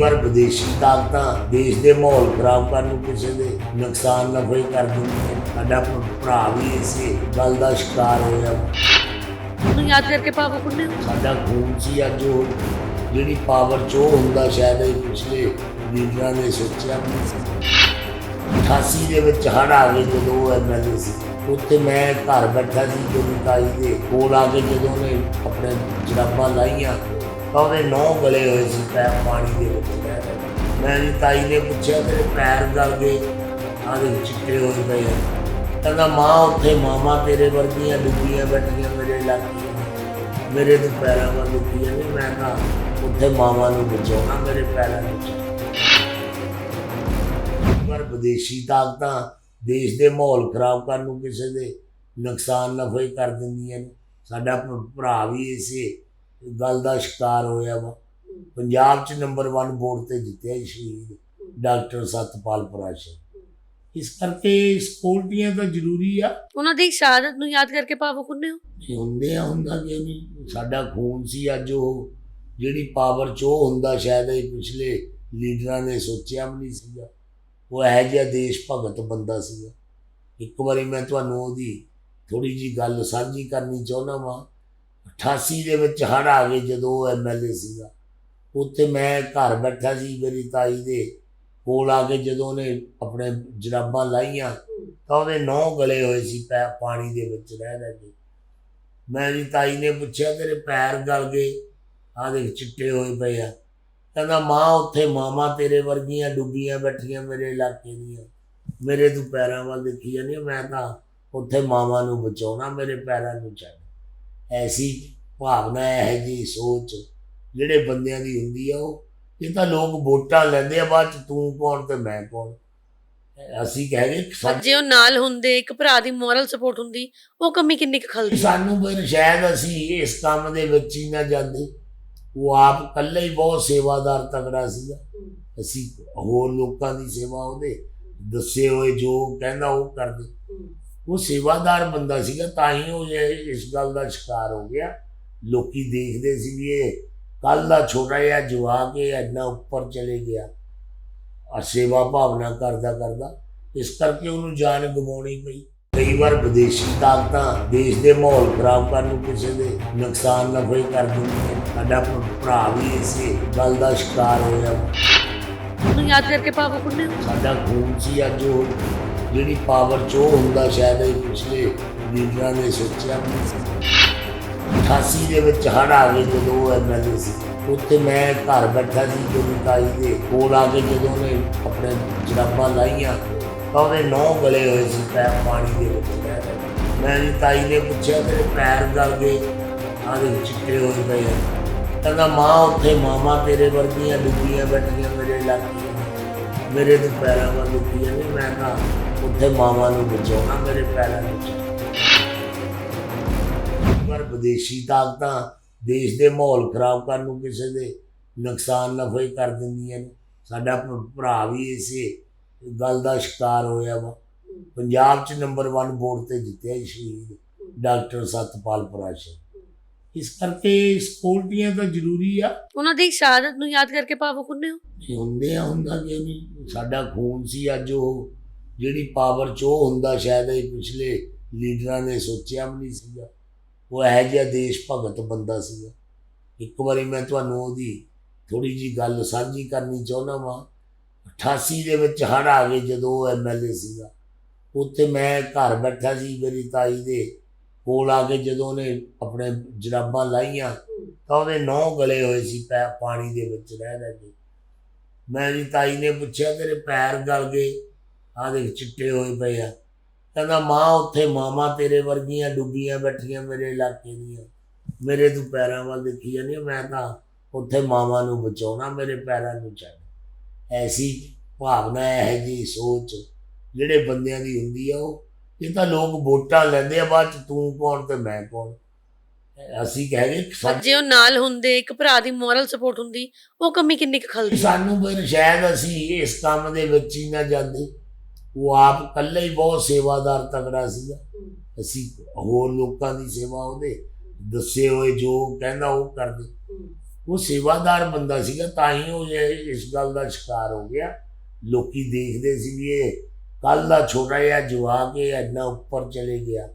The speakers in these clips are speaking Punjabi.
ਵਾਰ ਵਿਦੇਸ਼ੀ ਤਾਕਤਾਂ ਦੇਸ਼ ਦੇ ਮਾਹੌਲ ਖਰਾਬ ਕਰਨ ਨੂੰ ਕਿਸੇ ਦੇ ਨੁਕਸਾਨ ਨਫੇ ਕਰ ਦਿੰਦੀਆਂ ਸਾਡਾ ਭਰਾ ਵੀ ਇਸੇ ਗੱਲ ਦਾ ਸ਼ਿਕਾਰ ਹੋਇਆ। ਉਹਨੂੰ ਯਾਦ ਕਰਕੇ ਭਾਵੁਕ ਹੁੰਦੇ ਹੋ ਸਾਡਾ ਖੂਨ ਸੀ ਅੱਜ ਉਹ ਜਿਹੜੀ ਪਾਵਰ ਚ ਹੁੰਦਾ ਸ਼ਾਇਦ ਇਹ ਪਿਛਲੇ ਲੀਡਰਾਂ ਨੇ ਸੋਚਿਆ ਨਹੀਂ ਸੀ। 88 ਦੇ ਵਿੱਚ ਹੜ ਆ ਗਏ ਜਦੋਂ ਉਹ ਐਮਐਲਏ ਸੀ। ਉੱਥੇ ਮੈਂ ਘਰ ਬੈਠਾ ਸੀ ਜਦੋਂ ਤਾਈ ਦੇ ਕੋਲ ਆ ਕੇ ਜਦੋਂ ਉਹਨੇ ਆਪਣੇ ਜਰਾਬਾਂ ਲਾਈਆਂ ਤਾਂ ਉਹਦੇ ਨੌ ਗਲੇ ਹੋਏ ਸੀ, ਪੈਰ ਪਾਣੀ ਦੇ ਵਿੱਚ ਰਹਿ ਰਹੇ ਮੈਂ ਵੀ ਤਾਈ ਨੇ ਪੁੱਛਿਆ, ਤੇਰੇ ਪੈਰ ਗਲ ਗਏ? ਆਦੇ ਚਿੱਟੇ ਹੋਏ ਪਏ ਕਹਿੰਦਾ, ਮਾਂ, ਉੱਥੇ ਮਾਮਾ ਤੇਰੇ ਵਰਗੀਆਂ ਡੁੱਬੀਆਂ ਬੈਠੀਆਂ ਮੇਰੇ ਇਲਾਕੇ ਮੇਰੇ ਤੇ ਪੈਰਾਂ ਵੱਲ ਲੁਕੀਆਂ ਨੇ। ਮੈਂ ਤਾਂ ਉੱਥੇ ਮਾਮਾ ਨੂੰ ਬਚਾਉਣਾ ਮੇਰੇ ਪੈਰਾਂ ਵਿੱਚ। ਪਰ ਵਿਦੇਸ਼ੀ ਤਾਕਤਾਂ ਦੇਸ਼ ਦੇ ਮਾਹੌਲ ਖਰਾਬ ਕਰਨ ਨੂੰ ਕਿਸੇ ਦੇ ਨੁਕਸਾਨ, ਨਫੇ ਕਰ ਦਿੰਦੀਆਂ ਨੇ। ਸਾਡਾ ਭਰਾ ਵੀ ਇਸੇ ਗੱਲ ਦਾ ਸ਼ਿਕਾਰ ਹੋਇਆ ਵਾ। ਪੰਜਾਬ 'ਚ ਨੰਬਰ 1 ਬੋਰਡ ਤੇ ਜਿੱਤਿਆ ਸੀ ਸ਼ਹੀਦ ਡਾਕਟਰ ਸਤਪਾਲ ਪਰਾਸ਼ਰ ਇਸ ਕਰਕੇ ਸਕਿਉਰਟੀਆਂ ਤਾਂ ਜ਼ਰੂਰੀ ਆ। ਉਹਨਾਂ ਦੀ ਸ਼ਹਾਦਤ ਨੂੰ ਯਾਦ ਕਰਕੇ ਭਾਵੁਕ ਹੁੰਦੇ ਹੋ? ਇਹ ਹੁੰਦੇ ਆ ਹੁੰਦਾ ਕਿ ਨਹੀਂ? ਸਾਡਾ ਖੂਨ ਸੀ ਅੱਜ ਉਹ ਜਿਹੜੀ ਪਾਵਰ ਚ ਉਹ ਹੁੰਦਾ ਸ਼ਾਇਦ ਇਹ ਪਿਛਲੇ ਲੀਡਰਾਂ ਨੇ ਸੋਚਿਆ ਵੀ ਨਹੀਂ ਸੀਗਾ। ਉਹ ਇਹੋ ਜਿਹਾ ਦੇਸ਼ ਭਗਤ ਬੰਦਾ ਸੀਗਾ। ਇੱਕ ਵਾਰੀ ਮੈਂ ਤੁਹਾਨੂੰ ਉਹਦੀ ਥੋੜੀ ਜੀ ਗੱਲ ਸਾਂਝੀ ਕਰਨੀ ਚਾਹੁੰਦਾ ਵਾਂ। 88 ਦੇ ਵਿੱਚ ਹੜ ਆ ਗਏ ਜਦੋਂ ਉਹ ਐਮਐਲਏ ਸੀਗਾ। ਉੱਥੇ ਮੈਂ ਘਰ ਬੈਠਾ ਸੀ, ਮੇਰੀ ਤਾਈ ਦੇ ਕੋਲ ਆ ਕੇ ਜਦੋਂ ਉਹਨੇ ਆਪਣੇ ਜਰਾਬਾਂ ਲਾਈਆਂ, ਤਾਂ ਉਹਦੇ ਨੌ ਗਲੇ ਹੋਏ ਸੀ ਪੈ, ਪਾਣੀ ਦੇ ਵਿੱਚ ਰਹਿ ਰਹਿ ਕੇ। ਮੇਰੀ ਤਾਈ ਨੇ ਪੁੱਛਿਆ, ਤੇਰੇ ਪੈਰ ਗਲ ਗਏ? ਆਹ ਦੇਖ, ਚਿੱਟੇ ਹੋਏ ਪਏ ਆ। ਕਹਿੰਦਾ, ਮਾਂ, ਉੱਥੇ ਮਾਮਾ ਤੇਰੇ ਵਰਗੀਆਂ ਡੁੱਬੀਆਂ ਬੈਠੀਆਂ ਮੇਰੇ ਇਲਾਕੇ ਦੀਆਂ। ਮੇਰੇ ਤੂੰ ਪੈਰਾਂ ਵੱਲ ਦੇਖੀ ਜਾਂਦੀ ਮੈਂ ਤਾਂ ਉੱਥੇ ਮਾਮਾ ਨੂੰ ਬਚਾਉਣਾ, ਮੇਰੇ ਪੈਰਾਂ ਨੂੰ ਛੱਡ ਐਸੀ ਭਾਵਨਾ ਹੈ ਜੀ ਸੋਚ ਜਿਹੜੇ ਬੰਦਿਆਂ ਦੀ ਹੁੰਦੀ ਆ ਉਹ। ਇਹ ਤਾਂ ਲੋਕ ਵੋਟਾਂ ਲੈਂਦੇ ਆ ਬਾਅਦ ਚ ਤੂੰ ਕੌਣ ਤੇ ਮੈਂ ਕੌਣ? ਅਸੀਂ ਪਰ ਜੇ ਉਹ ਨਾਲ ਹੁੰਦੇ ਇੱਕ ਭਰਾ ਦੀ ਮੋਰਲ ਸਪੋਰਟ ਹੁੰਦੀ ਉਹ ਕਮੀ ਕਿੰਨੀ ਕੁ ਖਲਦੀ? ਸਾਨੂੰ ਫਿਰ ਸ਼ਾਇਦ ਅਸੀਂ ਇਸ ਕੰਮ ਦੇ ਵਿੱਚ ਹੀ ਨਾ ਜਾਂਦੇ। ਉਹ ਆਪ ਇਕੱਲੇ ਹੀ ਬਹੁਤ ਸੇਵਾਦਾਰ ਤਗੜਾ ਸੀਗਾ। ਅਸੀਂ ਹੋਰ ਲੋਕਾਂ ਦੀ ਸੇਵਾ ਉਹਦੇ ਦੱਸੇ ਹੋਏ ਜੋ ਕਹਿੰਦਾ ਉਹ ਕਰਦੇ। ਉਹ ਸੇਵਾਦਾਰ ਬੰਦਾ ਸੀਗਾ ਤਾਂ ਹੀ ਉਹ ਇਹ- ਇਸ ਗੱਲ ਦਾ ਸ਼ਿਕਾਰ ਹੋ ਗਿਆ। ਲੋਕੀ ਦੇਖਦੇ ਸੀ ਵੀ ਇਹ ਕੱਲ ਦਾ ਛੋਟਾ ਜਿਹਾ ਜਵਾਕ ਇਹ ਇੰਨਾ ਉੱਪਰ ਚਲੇ ਗਿਆ। ਆ ਸੇਵਾ ਭਾਵਨਾ ਕਰਦਾ ਕਰਦਾ ਇਸ ਕਰਕੇ ਉਹਨੂੰ ਜਾਨ ਗਵਾਉਣੀ ਪਈ। ਕਈ ਵਾਰ ਵਿਦੇਸ਼ੀ ਤਾਕਤਾਂ ਦੇਸ਼ ਦੇ ਮਾਹੌਲ ਖਰਾਬ ਕਰਨ ਨੂੰ ਕਿਸੇ ਦੇ ਨੁਕਸਾਨ ਨਫੇ ਕਰ ਦਿੰਦੀਆਂ। ਨੇ। ਸਾਡਾ ਭਰਾ ਵੀ ਇਸੇ ਗੱਲ ਦਾ ਸ਼ਿਕਾਰ ਹੋਇਆ। ਉਹਨੂੰ ਯਾਦ ਕਰਕੇ ਭਾਵੁਕ ਹੁੰਦੇ ਸਾਡਾ ਖੂਨ ਸੀ ਅੱਜ ਉਹ ਜਿਹੜੀ ਪਾਵਰ ਚ ਹੁੰਦਾ ਸ਼ਾਇਦ ਇਹ ਪਿਛਲੇ ਲੀਡਰਾਂ ਨੇ ਸੋਚਿਆ। ਵੀ ਨਹੀਂ 88 ਦੇ ਵਿੱਚ ਹੜ ਆ ਗਏ ਜਦੋਂ ਉਹ ਐਮਐਲਏ ਸੀ। ਉੱਥੇ ਮੈਂ ਘਰ ਬੈਠਾ ਸੀ, ਜਦੋਂ ਤਾਈ ਦੇ ਕੋਲ ਆ ਕੇ ਜਦੋਂ ਉਹਨੇ ਆਪਣੇ ਜਰਾਬਾਂ ਲਾਈਆਂ, ਤਾਂ ਉਹਦੇ ਨੌ ਗਲੇ ਹੋਏ ਸੀ ਪੈਰ ਪਾਣੀ ਦੇ ਵਿੱਚ ਰਹਿ ਮੈਂ ਵੀ ਤਾਈ ਨੇ ਪੁੱਛਿਆ, ਤੇਰੇ ਪੈਰ ਗਲ ਗਏ? ਆਹ ਚਿੱਟੇ ਹੋ ਗਏ ਆ। ਕਹਿੰਦਾ, ਮਾਂ, ਉੱਥੇ ਮਾਮਾ ਤੇਰੇ ਵਰਗੀਆਂ ਡੁੱਬੀਆਂ ਬੈਠੀਆਂ ਮੇਰੇ ਇਲਾਕੇ ਮੇਰੇ ਤੇ ਪੈਰਾਂ ਵੱਲ ਲੁਕੀਆਂ ਨੇ, ਮੈਂ ਤਾਂ ਉੱਥੇ ਮਾਮਾ ਨੂੰ ਬਚਾਉਣਾ ਮੇਰੇ ਪੈਰਾਂ ਵਿੱਚ। ਪਰ ਵਿਦੇਸ਼ੀ ਤਾਕਤਾਂ ਦੇਸ਼ ਦੇ ਮਾਹੌਲ ਖਰਾਬ ਕਰਨ ਨੂੰ ਕਿਸੇ ਦੇ ਨੁਕਸਾਨ ਨਫੇ ਕਰ ਦਿੰਦੀਆਂ ਨੇ। ਸਾਡਾ ਭਰਾ ਵੀ ਇਸੇ ਗੱਲ ਦਾ ਸ਼ਿਕਾਰ ਹੋਇਆ ਵਾ। ਪੰਜਾਬ 'ਚ ਨੰਬਰ 1 ਬੋਰਡ ਤੇ ਜਿੱਤਿਆ ਸ਼ਹੀਦ, ਡਾਕਟਰ ਸਤਪਾਲ ਪਰਾਸ਼ਰ ਇਸ ਕਰਕੇ ਸਕਿਉਰਟੀਆਂ ਤਾਂ ਜ਼ਰੂਰੀ ਆ। ਉਹਨਾਂ ਦੀ ਸ਼ਹਾਦਤ ਨੂੰ ਯਾਦ ਕਰਕੇ ਭਾਵੁਕ ਹੁੰਦੇ ਹੋ? ਇਹ ਹੁੰਦੇ ਆ ਹੁੰਦਾ ਕਿ ਨਹੀਂ ਸਾਡਾ ਖੂਨ ਸੀ ਅੱਜ ਉਹ ਜਿਹੜੀ ਪਾਵਰ ਚ ਉਹ ਹੁੰਦਾ ਸ਼ਾਇਦ ਇਹ ਪਿਛਲੇ ਲੀਡਰਾਂ ਨੇ ਸੋਚਿਆ ਵੀ ਨਹੀਂ ਸੀਗਾ। ਉਹ ਇਹੋ ਜਿਹਾ ਦੇਸ਼ ਭਗਤ ਬੰਦਾ ਸੀਗਾ। ਇੱਕ ਵਾਰੀ ਮੈਂ ਤੁਹਾਨੂੰ ਉਹਦੀ ਥੋੜੀ ਜੀ ਗੱਲ ਸਾਂਝੀ ਕਰਨੀ ਚਾਹੁੰਦਾ ਵਾਂ। 88 ਦੇ ਵਿੱਚ ਹੜ ਆ ਗਏ ਜਦੋਂ ਉਹ ਐਮਐਲਏ ਸੀਗਾ। ਉੱਥੇ ਮੈਂ ਘਰ ਬੈਠਾ ਸੀ ਮੇਰੀ ਤਾਈ ਦੇ ਕੋਲ ਆ ਕੇ ਜਦੋਂ ਉਹਨੇ ਆਪਣੇ ਜਰਾਬਾਂ ਲਾਈਆਂ, ਤਾਂ ਉਹਦੇ ਨੌ ਗਲੇ ਹੋਏ ਸੀ ਪੈ, ਪਾਣੀ ਦੇ ਵਿੱਚ ਰਹਿ ਰਹਿ ਕੇ। ਮੈਂ ਵੀ ਤਾਈ ਨੇ ਪੁੱਛਿਆ, ਤੇਰੇ ਪੈਰ ਗਲ ਗਏ? ਆਹ ਦੇ ਚਿੱਟੇ ਹੋਏ ਪਏ ਆ। ਕਹਿੰਦਾ, ਮਾਂ, ਉੱਥੇ ਮਾਮਾ ਤੇਰੇ ਵਰਗੀਆਂ ਡੁੱਬੀਆਂ ਬੈਠੀਆਂ ਮੇਰੇ ਇਲਾਕੇ ਦੀਆਂ। ਮੇਰੇ ਤੂੰ ਪੈਰਾਂ ਵੱਲ ਦੇਖੀ ਜਾਂਦੀ ਮੈਂ ਤਾਂ ਉੱਥੇ ਮਾਮਾ ਨੂੰ ਬਚਾਉਣਾ, ਮੇਰੇ ਪੈਰਾਂ ਨੂੰ ਛੱਡ। ਐਸੀ ਭਾਵਨਾ ਹੈ ਜੀ ਸੋਚ ਜਿਹੜੇ ਬੰਦਿਆਂ ਦੀ ਹੁੰਦੀ ਆ, ਉਹ ਇਹ ਤਾਂ ਲੋਕ ਵੋਟਾਂ ਲੈਂਦੇ ਆ ਬਾਅਦ ਚ ਤੂੰ ਕੌਣ ਤੇ ਮੈਂ ਕੌਣ? ਅਸੀਂ ਪਰ ਜੇ ਉਹ ਨਾਲ ਹੁੰਦੇ ਇੱਕ ਭਰਾ ਦੀ ਮੋਰਲ ਸਪੋਰਟ ਹੁੰਦੀ ਉਹ ਕਮੀ ਕਿੰਨੀ ਕੁ ਖਲਦੀ? ਸਾਨੂੰ ਫਿਰ ਸ਼ਾਇਦ ਅਸੀਂ ਇਸ ਕੰਮ ਦੇ ਵਿੱਚ ਹੀ ਨਾ ਜਾਂਦੇ। ਉਹ ਆਪ ਇਕੱਲੇ ਹੀ ਬਹੁਤ ਸੇਵਾਦਾਰ ਤਗੜਾ ਸੀਗਾ। ਅਸੀਂ ਹੋਰ ਲੋਕਾਂ ਦੀ ਸੇਵਾ ਉਹਦੇ ਦੱਸੇ ਹੋਏ ਜੋ ਕਹਿੰਦਾ ਉਹ ਕਰਦੇ। ਉਹ ਸੇਵਾਦਾਰ ਬੰਦਾ ਸੀਗਾ ਤਾਂ ਹੀ ਉਹ ਇਸ ਗੱਲ ਦਾ ਸ਼ਿਕਾਰ ਹੋ ਗਿਆ। ਲੋਕੀ ਦੇਖਦੇ ਸੀ ਵੀ ਇਹ ਕੱਲ ਦਾ ਛੋਟਾ ਜਿਹਾ ਜਵਾਕ ਇਹ ਇੰਨਾ ਉੱਪਰ ਚਲੇ ਗਿਆ।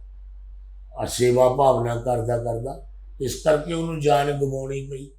ਆ ਸੇਵਾ ਭਾਵਨਾ ਕਰਦਾ ਕਰਦਾ ਇਸ ਕਰਕੇ ਉਹਨੂੰ ਜਾਨ ਗਵਾਉਣੀ ਪਈ।